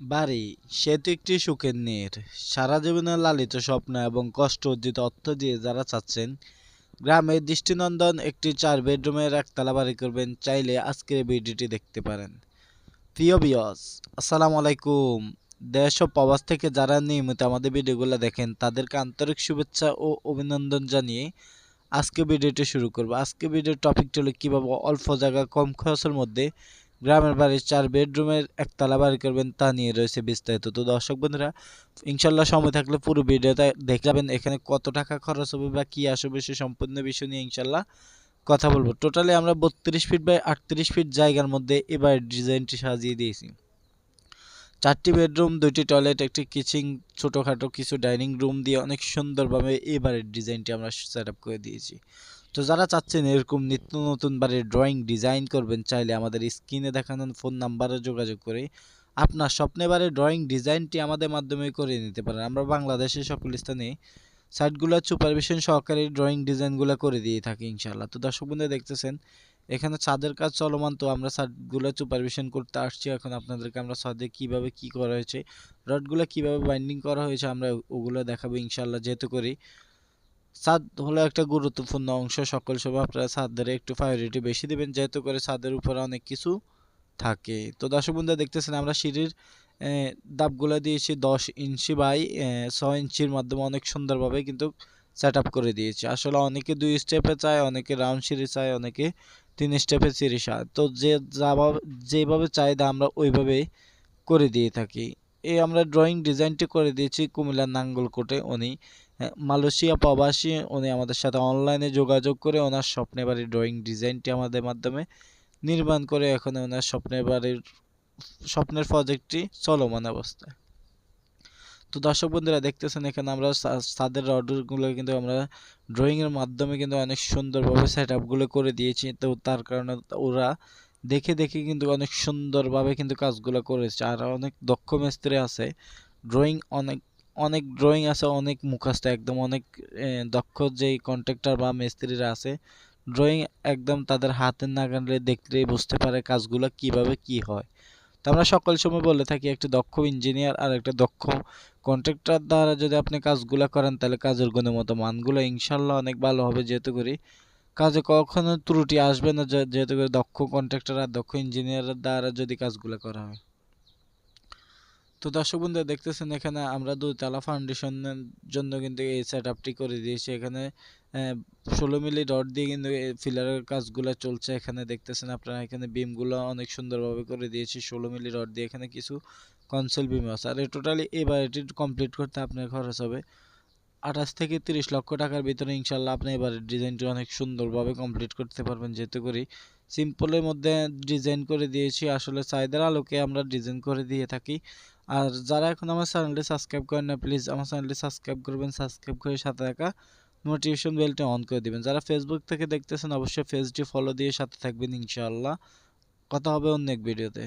বাড়ি, সে তো একটি সুখের নীর। সারা জীবনে লালিত স্বপ্ন এবং কষ্ট অর্জিত অর্থ দিয়ে যারা চাচ্ছেন গ্রামের দৃষ্টিনন্দন একটি চার বেডরুমের একতলা বাড়ি করবেন চাইলে আজকের ভিডিওটি দেখতে পারেন। প্রিয় বিয়স আসসালামু আলাইকুম। দেশ ও প্রবাস থেকে যারা নিয়মিত আমাদের ভিডিওগুলো দেখেন, তাদেরকে আন্তরিক শুভেচ্ছা ও অভিনন্দন জানিয়ে আজকে ভিডিওটি শুরু করব। আজকে ভিডিওর টপিকটি হলো কীভাবে অল্প জায়গা কম খরচের মধ্যে গ্রামের বাড়ির চার বেডরুমের একতলা বাড়ি করবেন তা নিয়ে রয়েছে বিস্তারিত। তো দর্শক বন্ধুরা ইনশাল্লাহ সময় থাকলে পুরো ভিডিওটা দেখে যাবেন এখানে কত টাকা খরচ হবে বা কী আসবে সে সম্পূর্ণ বিষয় নিয়ে ইনশাল্লাহ কথা বলব। টোটালি আমরা বত্রিশ ফিট বাই আটত্রিশ ফিট জায়গার মধ্যে এবার ডিজাইনটি সাজিয়ে দিয়েছি। চারটি বেডরুম, দুইটি টয়লেট, একটি কিচেন, ছোটোখাটো কিছু ডাইনিং রুম দিয়ে অনেক সুন্দরভাবে এবারের ডিজাইনটি আমরা সেট করে দিয়েছি। তো যারা চাচ্ছেন এরকম নিত্য নতুন বাড়ির ড্রয়িং ডিজাইন করবেন, চাইলে আমাদের স্ক্রিনে দেখানো ফোন নাম্বারে যোগাযোগ করে আপনার স্বপ্নে বাড়ির ড্রয়িং ডিজাইনটি আমাদের মাধ্যমে করে নিতে পারেন। আমরা বাংলাদেশের সকল স্থানে সাইটগুলো সুপারভিশন সহকারে ড্রয়িং ডিজাইনগুলো করে দিয়ে থাকি ইনশাল্লাহ তো দর্শক বন্ধু দেখতেছেন এখানে ছাদের কাজ চলমান, তো আমরা ছাদগুলো সুপারভিশন করতে আসছি। এখন আপনাদেরকে আমরা ছাদে কীভাবে কি করা হয়েছে, রডগুলো কীভাবে বাইন্ডিং করা হয়েছে, আমরা ওগুলো দেখাবো ইনশাল্লাহ যেহেতু করি। ছাদ হলো একটা গুরুত্বপূর্ণ অংশ, সকল সময় আপনারা ছাদের একটু প্রায়োরিটি বেশি দেবেন, যেহেতু করে ছাদের উপরে অনেক কিছু থাকে। তো দর্শক বন্ধু দেখতেছেন, আমরা সিঁড়ির দাপগুলো দিয়েছি দশ ইঞ্চি বাই ছয় ইঞ্চির মাধ্যমে, অনেক সুন্দরভাবে, কিন্তু সেট আপ করে দিয়েছি। আসলে অনেকে দুই স্টেপে চায়, অনেকে রাউন্ড সিঁড়ি চায়, অনেকে তিন স্টেপে সিঁড়ি চায়। তো যে যেভাবে চাহিদা আমরা ওইভাবেই করে দিয়ে থাকি। এই আমরা ড্রয়িং ডিজাইনটি করে দিয়েছি কুমিল্লার নাঙ্গলকোটে। উনি মালয়েশিয়া প্রবাসী। উনি আমাদের সাথে অনলাইনে যোগাযোগ করে ওনার স্বপ্নের বাড়ির ড্রয়িং ডিজাইনটি আমাদের মাধ্যমে নির্মাণ করে এখন ওনার স্বপ্নের বাড়ির, স্বপ্নের প্রজেক্টটি চলমান অবস্থায়। তো দর্শক বন্ধুরা দেখতেছেন এখানে আমরা ছাদের অর্ডারগুলো কিন্তু আমরা ড্রয়িংয়ের মাধ্যমে কিন্তু অনেক সুন্দরভাবে সেট আপগুলো করে দিয়েছি। তো তার কারণে ওরা দেখে দেখে কিন্তু অনেক সুন্দরভাবে কিন্তু কাজগুলো করেছে। আর অনেক দক্ষ মিস্ত্রি আছে। ড্রয়িং অনেক অনেক ড্রয়িং আছে, অনেক মুখস্থ, একদম অনেক দক্ষ যেই কন্ট্রাক্টর বা মিস্ত্রিরা আছে ড্রয়িং একদম তাদের হাতের নাগালে দেখলেই বুঝতে পারে কাজগুলো কীভাবে কি হয়। আমরা সকল সময় বলে থাকি, একটা দক্ষ ইঞ্জিনিয়ার আর একটা দক্ষ কন্ট্রাক্টর দ্বারা যদি আপনি কাজগুলো করেন, তাহলে কাজের গুণমত মানগুলো ইনশাল্লাহ অনেক ভালো হবে। যেহেতু করি কাজে কখনো ত্রুটি আসবে না যেহেতু করে দক্ষ কন্ট্রাক্টর আর দক্ষ ইঞ্জিনিয়ারের দ্বারা যদি কাজগুলো করা হয়। তো দর্শক বন্ধু দেখতেছেন এখানে আমরা দুতলা ফাউন্ডেশনের জন্য কিন্তু এই সেট আপটি করে দিয়েছি। এখানে ষোলো মিলি রড দিয়ে কিন্তু ফিলারের কাজগুলো চলছে। এখানে দেখতেছেন আপনারা, এখানে বিমগুলো অনেক সুন্দরভাবে করে দিয়েছি। ষোলো মিলি রড দিয়ে এখানে কিছু কনসেল বিম আছে। আর টোটালি এই বাড়িটি কমপ্লিট করতে আপনার খরচ হবে আঠাশ থেকে তিরিশ লক্ষ টাকার ভিতরে ইনশাল্লাহ আপনি এবারের ডিজাইনটি অনেক সুন্দরভাবে কমপ্লিট করতে পারবেন যেহেতু করি। সিম্পলের মধ্যে ডিজাইন করে দিয়েছি। আসলে চাহিদার আলোকে আমরা ডিজাইন করে দিয়ে থাকি। আর যারা এখন আমার চ্যানেলটি সাবস্ক্রাইব করেন না প্লিজ আমার চ্যানেলটি সাবস্ক্রাইব করবেন। সাবস্ক্রাইব করে সাথে থাকা। নোটিফিকেশন বেলটি অন করে দিবেন। যারা ফেসবুক থেকে দেখতেছেন, অবশ্যই পেজটি ফলো দিয়ে সাথে থাকবেন ইনশাআল্লাহ। কথা হবে অন্য এক ভিডিওতে